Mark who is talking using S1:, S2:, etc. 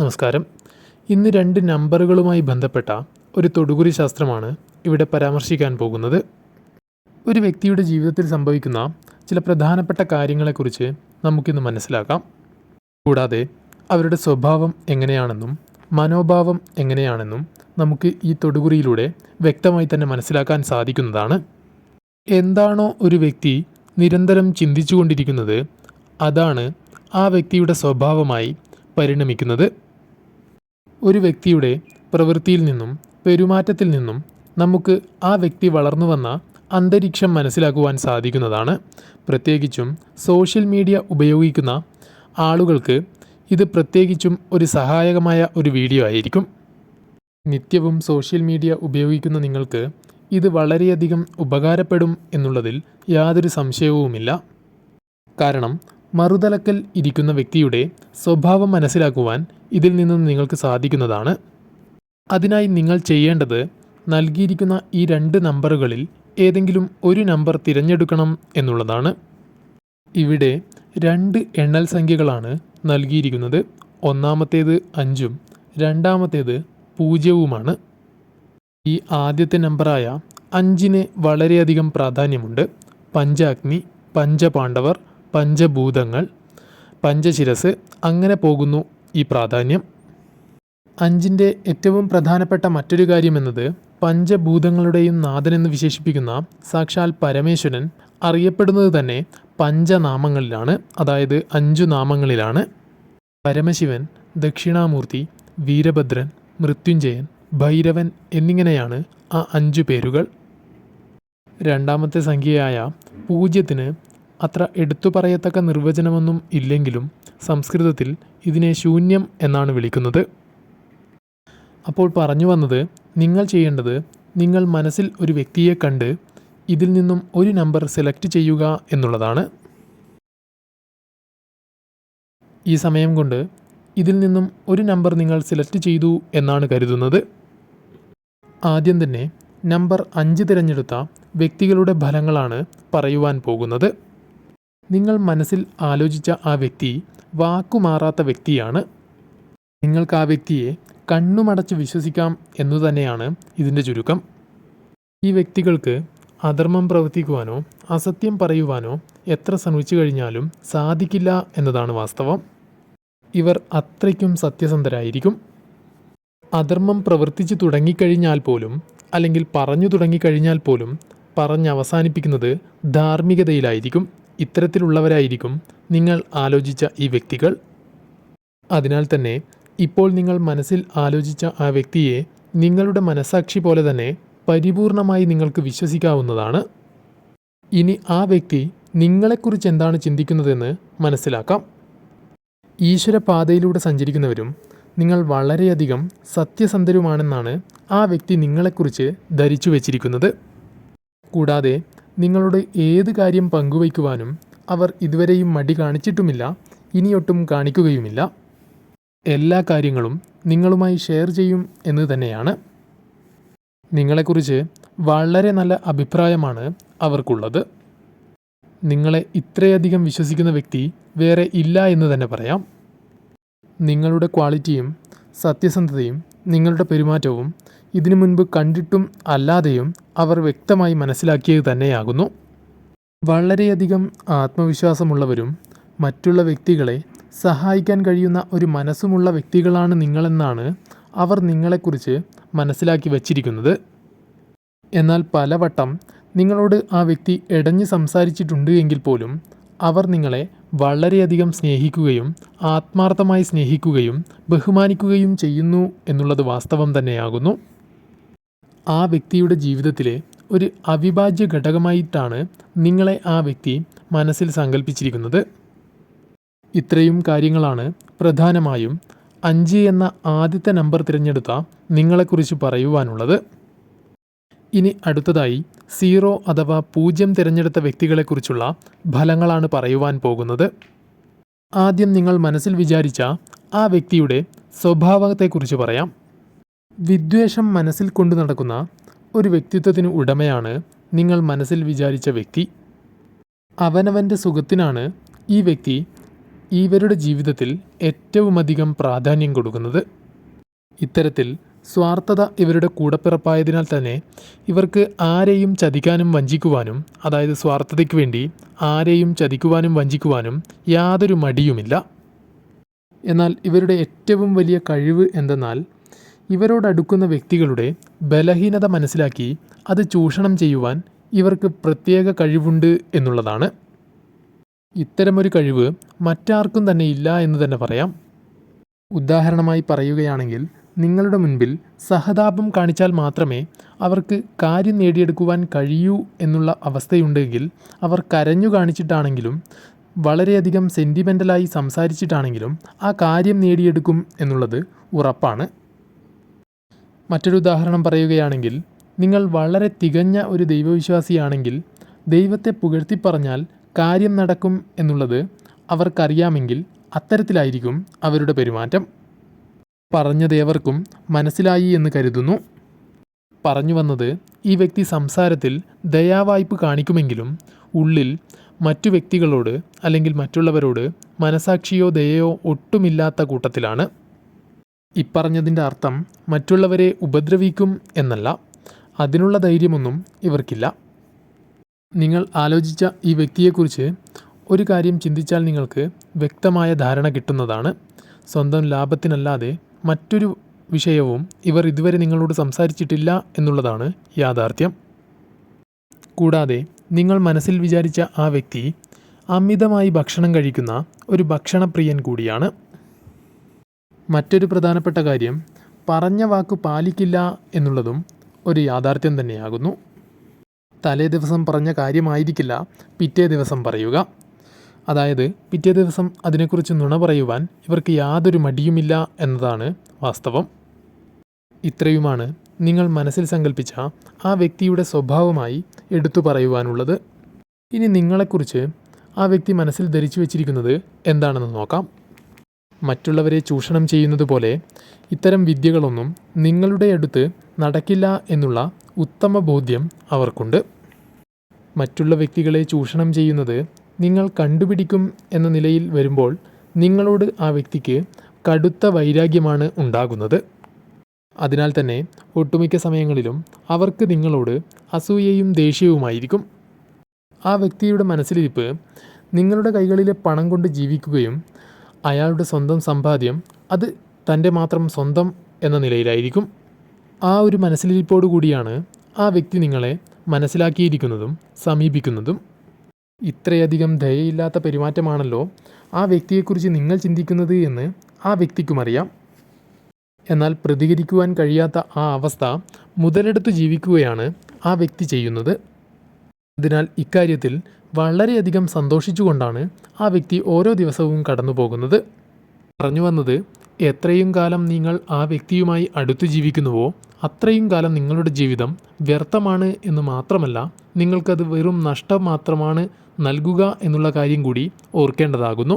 S1: നമസ്കാരം. ഇന്ന് രണ്ട് നമ്പറുകളുമായി ബന്ധപ്പെട്ട ഒരു തൊടുകുറി ശാസ്ത്രമാണ് ഇവിടെ പരാമർശിക്കാൻ പോകുന്നത്. ഒരു വ്യക്തിയുടെ ജീവിതത്തിൽ സംഭവിക്കുന്ന ചില പ്രധാനപ്പെട്ട കാര്യങ്ങളെക്കുറിച്ച് നമുക്കിന്ന് മനസ്സിലാക്കാം. കൂടാതെ അവരുടെ സ്വഭാവം എങ്ങനെയാണെന്നും മനോഭാവം എങ്ങനെയാണെന്നും നമുക്ക് ഈ തൊടുകുറിയിലൂടെ വ്യക്തമായി തന്നെ മനസ്സിലാക്കാൻ സാധിക്കുന്നതാണ്. എന്താണോ ഒരു വ്യക്തി നിരന്തരം ചിന്തിച്ചുകൊണ്ടിരിക്കുന്നത് അതാണ് ആ വ്യക്തിയുടെ സ്വഭാവമായി പരിണമിക്കുന്നത്. ഒരു വ്യക്തിയുടെ പ്രവൃത്തിയിൽ നിന്നും പെരുമാറ്റത്തിൽ നിന്നും നമുക്ക് ആ വ്യക്തി വളർന്നു വന്ന അന്തരീക്ഷം മനസ്സിലാക്കുവാൻ സാധിക്കുന്നതാണ്. പ്രത്യേകിച്ചും സോഷ്യൽ മീഡിയ ഉപയോഗിക്കുന്ന ആളുകൾക്ക് ഇത് പ്രത്യേകിച്ചും ഒരു സഹായകമായ ഒരു വീഡിയോ ആയിരിക്കും. നിത്യവും സോഷ്യൽ മീഡിയ ഉപയോഗിക്കുന്ന നിങ്ങൾക്ക് ഇത് വളരെയധികം ഉപകാരപ്പെടും എന്നുള്ളതിൽ യാതൊരു സംശയവുമില്ല. കാരണം മറുതലക്കൽ ഇരിക്കുന്ന വ്യക്തിയുടെ സ്വഭാവം മനസ്സിലാക്കുവാൻ ഇതിൽ നിന്നും നിങ്ങൾക്ക് സാധിക്കുന്നതാണ്. അതിനായി നിങ്ങൾ ചെയ്യേണ്ടത് നൽകിയിരിക്കുന്ന ഈ രണ്ട് നമ്പറുകളിൽ ഏതെങ്കിലും ഒരു നമ്പർ തിരഞ്ഞെടുക്കണം എന്നുള്ളതാണ്. ഇവിടെ രണ്ട് എണ്ണൽ സംഖ്യകളാണ് നൽകിയിരിക്കുന്നത്. ഒന്നാമത്തേത് അഞ്ചും രണ്ടാമത്തേത് പൂജ്യവുമാണ്. ഈ ആദ്യത്തെ നമ്പറായ അഞ്ചിന് വളരെയധികം പ്രാധാന്യമുണ്ട്. പഞ്ചാഗ്നി പഞ്ചപാണ്ഡവർ പഞ്ചഭൂതങ്ങൾ പഞ്ചശിരസ് അങ്ങനെ പോകുന്നു ഈ പ്രാധാന്യം. അഞ്ചിന്റെ ഏറ്റവും പ്രധാനപ്പെട്ട മറ്റൊരു കാര്യം എന്നത് പഞ്ചഭൂതങ്ങളുടെയും നാഥനെന്ന് വിശേഷിപ്പിക്കുന്ന സാക്ഷാൽ പരമേശ്വരൻ അറിയപ്പെടുന്നത് തന്നെ പഞ്ചനാമങ്ങളിലാണ് അതായത് അഞ്ചു നാമങ്ങളിലാണ്. പരമശിവൻ ദക്ഷിണാമൂർത്തി വീരഭദ്രൻ മൃത്യുഞ്ജയൻ ഭൈരവൻ എന്നിങ്ങനെയാണ് ആ അഞ്ചു പേരുകൾ. രണ്ടാമത്തെ സംഖ്യയായ പൂജ്യത്തിന് അത്ര എടുത്തു പറയത്തക്ക നിർവചനമൊന്നും ഇല്ലെങ്കിലും സംസ്കൃതത്തിൽ ഇതിനെ ശൂന്യം എന്നാണ് വിളിക്കുന്നത്. അപ്പോൾ പറഞ്ഞു വന്നത് നിങ്ങൾ ചെയ്യേണ്ടത് നിങ്ങൾ മനസ്സിൽ ഒരു വ്യക്തിയെ കണ്ട് ഇതിൽ നിന്നും ഒരു നമ്പർ സെലക്ട് ചെയ്യുക എന്നുള്ളതാണ്. ഈ സമയം കൊണ്ട് ഇതിൽ നിന്നും ഒരു നമ്പർ നിങ്ങൾ സെലക്ട് ചെയ്തു എന്നാണ് കരുതുന്നത്. ആദ്യം തന്നെ നമ്പർ അഞ്ച് തിരഞ്ഞെടുത്ത വ്യക്തികളുടെ ഫലങ്ങളാണ് പറയുവാൻ പോകുന്നത്. നിങ്ങൾ മനസ്സിൽ ആലോചിച്ച ആ വ്യക്തി വാക്കുമാറാത്ത വ്യക്തിയാണ്. നിങ്ങൾക്ക് ആ വ്യക്തിയെ കണ്ണുമടച്ച് വിശ്വസിക്കാം എന്നു തന്നെയാണ് ഇതിന്റെ ചുരുക്കം. ഈ വ്യക്തികൾക്ക് അധർമ്മം പ്രവർത്തിക്കുവാനോ അസത്യം പറയുവാനോ എത്ര ശ്രമിച്ചു കഴിഞ്ഞാലും സാധിക്കില്ല എന്നതാണ് വാസ്തവം. ഇവർ അത്രയ്ക്കും സത്യസന്ധരായിരിക്കും. അധർമ്മം പ്രവർത്തിച്ചു തുടങ്ങിക്കഴിഞ്ഞാൽ പോലും അല്ലെങ്കിൽ പറഞ്ഞു തുടങ്ങിക്കഴിഞ്ഞാൽ പോലും പറഞ്ഞവസാനിപ്പിക്കുന്നത് ധാർമ്മികതയിലായിരിക്കും. ഇത്തരത്തിലുള്ളവരായിരിക്കും നിങ്ങൾ ആലോചിച്ച ഈ വ്യക്തികൾ. അതിനാൽ തന്നെ ഇപ്പോൾ നിങ്ങൾ മനസ്സിൽ ആലോചിച്ച ആ വ്യക്തിയെ നിങ്ങളുടെ മനസാക്ഷി പോലെ തന്നെ പരിപൂർണമായി നിങ്ങൾക്ക് വിശ്വസിക്കാവുന്നതാണ്. ഇനി ആ വ്യക്തി നിങ്ങളെക്കുറിച്ച് എന്താണ് ചിന്തിക്കുന്നതെന്ന് മനസ്സിലാക്കാം. ഈശ്വരപാതയിലൂടെ സഞ്ചരിക്കുന്നവരും നിങ്ങൾ വളരെയധികം സത്യസന്ധരുമാണെന്നാണ് ആ വ്യക്തി നിങ്ങളെക്കുറിച്ച് ധരിച്ചു വച്ചിരിക്കുന്നത് കൂടാതെ നിങ്ങളോട് ഏത് കാര്യം പങ്കുവയ്ക്കുവാനും അവർ ഇതുവരെയും മടി കാണിച്ചിട്ടുമില്ല ഇനിയൊട്ടും കാണിക്കുകയുമില്ല. എല്ലാ കാര്യങ്ങളും നിങ്ങളുമായി ഷെയർ ചെയ്യും എന്ന് തന്നെയാണ്. നിങ്ങളെക്കുറിച്ച് വളരെ നല്ല അഭിപ്രായമാണ് അവർക്കുള്ളത്. നിങ്ങളെ ഇത്രയധികം വിശ്വസിക്കുന്ന വ്യക്തി വേറെ ഇല്ല എന്ന് തന്നെ പറയാം. നിങ്ങളുടെ ക്വാളിറ്റിയും സത്യസന്ധതയും നിങ്ങളുടെ പെരുമാറ്റവും ഇതിനു മുൻപ് കണ്ടിട്ടും അല്ലാതെയും അവർ വ്യക്തമായി മനസ്സിലാക്കിയത് തന്നെയാകുന്നു. വളരെയധികം ആത്മവിശ്വാസമുള്ളവരും മറ്റുള്ള വ്യക്തികളെ സഹായിക്കാൻ കഴിയുന്ന ഒരു മനസ്സുമുള്ള വ്യക്തികളാണ് നിങ്ങളെന്നാണ് അവർ നിങ്ങളെക്കുറിച്ച് മനസ്സിലാക്കി വച്ചിരിക്കുന്നത്. എന്നാൽ പലവട്ടം നിങ്ങളോട് ആ വ്യക്തി ഇടഞ്ഞ് സംസാരിച്ചിട്ടുണ്ട് എങ്കിൽ പോലും അവർ നിങ്ങളെ വളരെയധികം സ്നേഹിക്കുകയും ആത്മാർത്ഥമായി സ്നേഹിക്കുകയും ബഹുമാനിക്കുകയും ചെയ്യുന്നു എന്നുള്ളത് വാസ്തവം തന്നെയാകുന്നു. ആ വ്യക്തിയുടെ ജീവിതത്തിലെ ഒരു അവിഭാജ്യ ഘടകമായിട്ടാണ് നിങ്ങളെ ആ വ്യക്തി മനസ്സിൽ സങ്കല്പിച്ചിരിക്കുന്നത് ഇത്രയും കാര്യങ്ങളാണ് പ്രധാനമായും അഞ്ച് എന്ന ആദ്യത്തെ നമ്പർ തിരഞ്ഞെടുത്ത നിങ്ങളെക്കുറിച്ച് പറയുവാനുള്ളത്. ഇനി അടുത്തതായി സീറോ അഥവാ പൂജ്യം തിരഞ്ഞെടുത്ത വ്യക്തികളെക്കുറിച്ചുള്ള ഫലങ്ങളാണ് പറയുവാൻ പോകുന്നത്. ആദ്യം നിങ്ങൾ മനസ്സിൽ വിചാരിച്ച ആ വ്യക്തിയുടെ സ്വഭാവത്തെക്കുറിച്ച് പറയാം. വിദ്വേഷം മനസ്സിൽ കൊണ്ടു നടക്കുന്ന ഒരു വ്യക്തിത്വത്തിന് ഉടമയാണ് നിങ്ങൾ മനസ്സിൽ വിചാരിച്ച വ്യക്തി. അവനവന്റെ സുഖത്തിനാണ് ഈ വ്യക്തി ഇവരുടെ ജീവിതത്തിൽ ഏറ്റവുമധികം പ്രാധാന്യം കൊടുക്കുന്നത്. ഇത്തരത്തിൽ സ്വാർത്ഥത ഇവരുടെ കൂടപ്പിറപ്പായതിനാൽ തന്നെ ഇവർക്ക് ആരെയും ചതിക്കാനും വഞ്ചിക്കുവാനും അതായത് സ്വാർത്ഥതയ്ക്ക് വേണ്ടി ആരെയും ചതിക്കുവാനും വഞ്ചിക്കുവാനും യാതൊരു മടിയുമില്ല. എന്നാൽ ഇവരുടെ ഏറ്റവും വലിയ കഴിവ് എന്തെന്നാൽ ഇവരോടടുക്കുന്ന വ്യക്തികളുടെ ബലഹീനത മനസ്സിലാക്കി അത് ചൂഷണം ചെയ്യുവാൻ ഇവർക്ക് പ്രത്യേക കഴിവുണ്ട് എന്നുള്ളതാണ്. ഇത്തരമൊരു കഴിവ് മറ്റാർക്കും തന്നെ ഇല്ല എന്ന് തന്നെ പറയാം. ഉദാഹരണമായി പറയുകയാണെങ്കിൽ നിങ്ങളുടെ മുൻപിൽ സഹതാപം കാണിച്ചാൽ മാത്രമേ അവർക്ക് കാര്യം നേടിയെടുക്കുവാൻ കഴിയൂ എന്നുള്ള അവസ്ഥയുണ്ടെങ്കിൽ അവർ കരഞ്ഞു കാണിച്ചിട്ടാണെങ്കിലും വളരെയധികം സെന്റിമെന്റലായി സംസാരിച്ചിട്ടാണെങ്കിലും ആ കാര്യം നേടിയെടുക്കും എന്നുള്ളത് ഉറപ്പാണ്. മറ്റൊരു ഉദാഹരണം പറയുകയാണെങ്കിൽ നിങ്ങൾ വളരെ തികഞ്ഞ ഒരു ദൈവവിശ്വാസിയാണെങ്കിൽ ദൈവത്തെ പുകഴ്ത്തി പറഞ്ഞാൽ കാര്യം നടക്കും എന്നുള്ളത് അവർക്കറിയാമെങ്കിൽ അത്തരത്തിലായിരിക്കും അവരുടെ പെരുമാറ്റം. പറഞ്ഞതേവർക്കും മനസ്സിലായി എന്ന് കരുതുന്നു. പറഞ്ഞു വന്നത് ഈ വ്യക്തി സംസാരത്തിൽ ദയാവായ്പ് കാണിക്കുമെങ്കിലും ഉള്ളിൽ മറ്റു വ്യക്തികളോട് അല്ലെങ്കിൽ മറ്റുള്ളവരോട് മനസാക്ഷിയോ ദയയോ ഒട്ടുമില്ലാത്ത കൂട്ടത്തിലാണ്. ഇപ്പറഞ്ഞതിന്റെ അർത്ഥം മറ്റുള്ളവരെ ഉപദ്രവിക്കും എന്നല്ല. അതിനുള്ള ധൈര്യമൊന്നും ഇവർക്കില്ല. നിങ്ങൾ ആലോചിച്ച ഈ വ്യക്തിയെക്കുറിച്ച് ഒരു കാര്യം ചിന്തിച്ചാൽ നിങ്ങൾക്ക് വ്യക്തമായ ധാരണ കിട്ടുന്നതാണ്. സ്വന്തം ലാഭത്തിനല്ലാതെ മറ്റൊരു വിഷയവും ഇവർ ഇതുവരെ നിങ്ങളോട് സംസാരിച്ചിട്ടില്ല എന്നുള്ളതാണ് യാഥാർത്ഥ്യം. കൂടാതെ നിങ്ങൾ മനസ്സിൽ വിചാരിച്ച ആ വ്യക്തി അമിതമായി ഭക്ഷണം കഴിക്കുന്ന ഒരു ഭക്ഷണപ്രിയൻ കൂടിയാണ്. മറ്റൊരു പ്രധാനപ്പെട്ട കാര്യം പറഞ്ഞ വാക്ക് പാലിക്കില്ല എന്നുള്ളതും ഒരു യാഥാർത്ഥ്യം തന്നെയാകുന്നു. തലേ ദിവസം പറഞ്ഞ കാര്യമായിരിക്കില്ല പിറ്റേ ദിവസം പറയുക. അതായത് പിറ്റേ ദിവസം അതിനെക്കുറിച്ച് നുണ പറയുവാൻ ഇവർക്ക് യാതൊരു മടിയുമില്ല എന്നതാണ് വാസ്തവം. ഇത്രയുമാണ് നിങ്ങൾ മനസ്സിൽ സങ്കല്പിച്ച ആ വ്യക്തിയുടെ സ്വഭാവമായി എടുത്തു പറയുവാനുള്ളത്. ഇനി നിങ്ങളെക്കുറിച്ച് ആ വ്യക്തി മനസ്സിൽ ധരിച്ചു വച്ചിരിക്കുന്നത് എന്താണെന്ന് നോക്കാം. മറ്റുള്ളവരെ ചൂഷണം ചെയ്യുന്നത് പോലെ ഇത്തരം വിദ്യകളൊന്നും നിങ്ങളുടെ അടുത്ത് നടക്കില്ല എന്നുള്ള ഉത്തമ ബോധ്യം അവർക്കുണ്ട്. മറ്റുള്ള വ്യക്തികളെ ചൂഷണം ചെയ്യുന്നത് നിങ്ങൾ കണ്ടുപിടിക്കും എന്ന നിലയിൽ വരുമ്പോൾ നിങ്ങളോട് ആ വ്യക്തിക്ക് കടുത്ത വൈരാഗ്യമാണ് ഉണ്ടാകുന്നത്. അതിനാൽ തന്നെ ഒട്ടുമിക്ക സമയങ്ങളിലും അവർക്ക് നിങ്ങളോട് അസൂയയും ദേഷ്യവുമായിരിക്കും. ആ വ്യക്തിയുടെ മനസ്സിലിരിപ്പ് നിങ്ങളുടെ കൈകളിലെ പണം കൊണ്ട് ജീവിക്കുകയും അയാളുടെ സ്വന്തം സമ്പാദ്യം അത് തന്റെ മാത്രം സ്വന്തം എന്ന നിലയിലായിരിക്കും. ആ ഒരു മനസ്സിലിരിപ്പോടു കൂടിയാണ് ആ വ്യക്തി നിങ്ങളെ മനസ്സിലാക്കിയിരിക്കുന്നതും സമീപിക്കുന്നതും. ഇത്രയധികം ദയയില്ലാത്ത പെരുമാറ്റമാണല്ലോ ആ വ്യക്തിയെക്കുറിച്ച് നിങ്ങൾ ചിന്തിക്കുന്നത് എന്ന് ആ വ്യക്തിക്കും അറിയാം. എന്നാൽ പ്രതികരിക്കുവാൻ കഴിയാത്ത ആ അവസ്ഥ മുതലെടുത്ത് ജീവിക്കുകയാണ് ആ വ്യക്തി ചെയ്യുന്നത്. അതിനാൽ ഇക്കാര്യത്തിൽ വളരെയധികം സന്തോഷിച്ചുകൊണ്ടാണ് ആ വ്യക്തി ഓരോ ദിവസവും കടന്നു പോകുന്നത് പറഞ്ഞു വന്നത് എത്രയും കാലം നിങ്ങൾ ആ വ്യക്തിയുമായി അടുത്തു ജീവിക്കുന്നുവോ അത്രയും കാലം നിങ്ങളുടെ ജീവിതം വ്യർത്ഥമാണ് എന്ന് മാത്രമല്ല നിങ്ങൾക്കത് വെറും നഷ്ടം മാത്രമാണ് നൽകുക എന്നുള്ള കാര്യം കൂടി ഓർക്കേണ്ടതാകുന്നു.